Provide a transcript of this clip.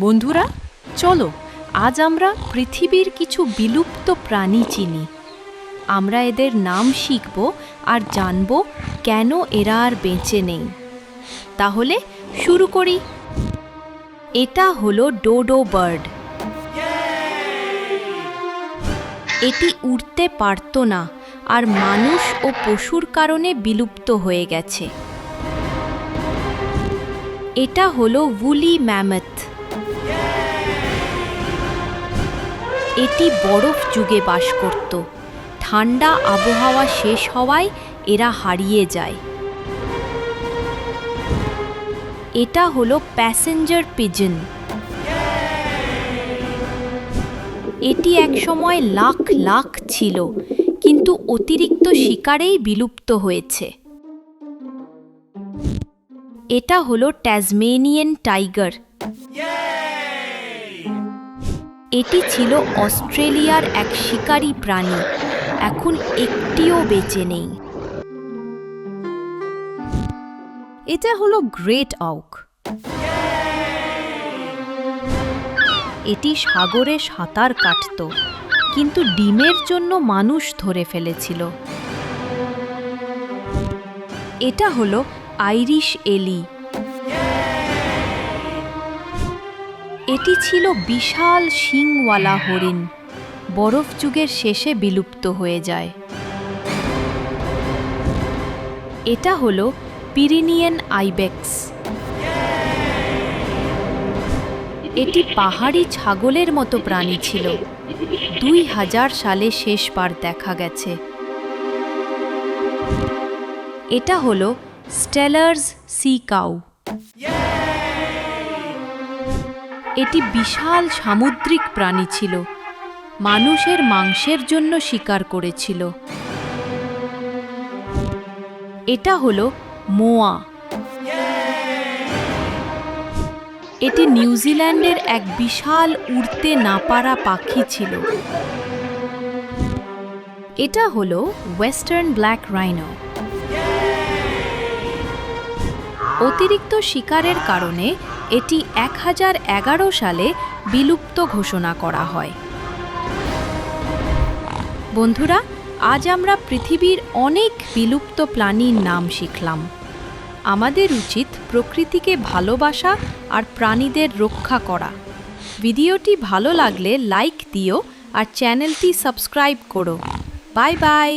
বন্ধুরা, চলো, আজ আমরা পৃথিবীর কিছু বিলুপ্ত প্রাণী চিনি। আমরা এদের নাম শিখব আর জানব কেন এরা আর বেঁচে নেই। তাহলে শুরু করি। এটা হলো ডোডো বার্ড। এটি উড়তে পারত না আর মানুষ ও পশুর কারণে বিলুপ্ত হয়ে গেছে। এটা হলো উলি ম্যামথ। এটি বরফ যুগে বাস করত। ঠান্ডা আবহাওয়া শেষ হওয়ায় এরা হারিয়ে যায়। এটা হলো প্যাসেঞ্জার পিজন। এটি একসময় লাখ লাখ ছিল, কিন্তু অতিরিক্ত শিকারেই বিলুপ্ত হয়েছে। এটা হলো ট্যাজমেনিয়ান টাইগার। এটি ছিল অস্ট্রেলিয়ার এক শিকারী প্রাণী। এখন একটিও বেঁচে নেই। এটা হলো গ্রেট আউক এটি সাগরে সাঁতার কাটত, কিন্তু ডিমের জন্য মানুষ ধরে ফেলেছিল। এটা হলো আইরিশ এলি। এটি ছিল বিশাল শিংওয়ালা হরিণ। বরফ যুগের শেষে বিলুপ্ত হয়ে যায়। এটা হলো পিরিনিয়ান আইবেক্স এটি পাহাড়ি ছাগলের মতো প্রাণী ছিল। দুই হাজার সালে শেষবার দেখা গেছে। এটা হলো স্টেলার্স সি কাউ। এটি বিশাল সামুদ্রিক প্রাণী ছিল। মানুষের মাংসের জন্য শিকার করেছিল। এটা হলো মোয়া। এটি নিউজিল্যান্ডের এক বিশাল উড়তে না পারা পাখি ছিল। এটা হলো ওয়েস্টার্ন ব্ল্যাক রাইনো। অতিরিক্ত শিকারের কারণে এটি এক হাজার এগারো সালে বিলুপ্ত ঘোষণা করা হয়। বন্ধুরা, আজ আমরা পৃথিবীর অনেক বিলুপ্ত প্রাণীর নাম শিখলাম। আমাদের উচিত প্রকৃতিকে ভালোবাসা আর প্রাণীদের রক্ষা করা। ভিডিওটি ভালো লাগলে লাইক দিও আর চ্যানেলটি সাবস্ক্রাইব করো। Bye bye.